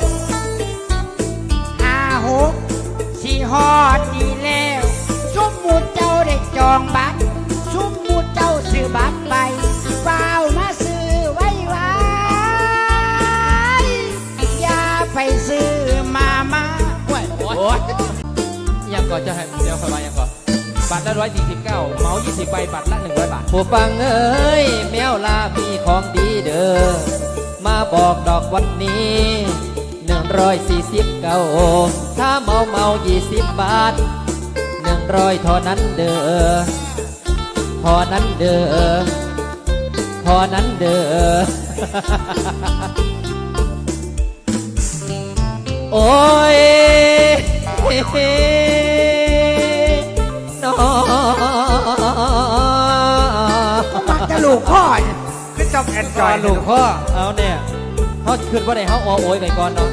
กห้าหกสีฮอดดีแล้วสมมุดเจ้าได้จองบัตรสมมุดเจ้าซื้อบัตรไปเฝ้ามาซื้อไว้ไว้อย่าไปซื้อมามาโอ้ยโอ้ยยังก่อนจะให้เดี๋ยวค่อยมายังก่อนบัตรละร้อยสี่สิบเก้าเมายี่สิบใบบัตรละหนึ่งร้อยบาทผู้ฟังเอ้ยแมวลามีของดีเด้อมาบอกดอกวันนี้ ร้อยสี่สิบเก้าถ้าเมาเมายี่สิบบาทหนึ่งร้อยเท่านั้นเด้อเท่านั้นเด้อเท่านั้นเด้อโอ้ยน้อมักจะลูกพ่อเนี่ยคือจอมแอนจอลูกพ่อเอาเนี่ยเขาขึ้นว่าไหนเขาออโอยไปก่อนเนาะ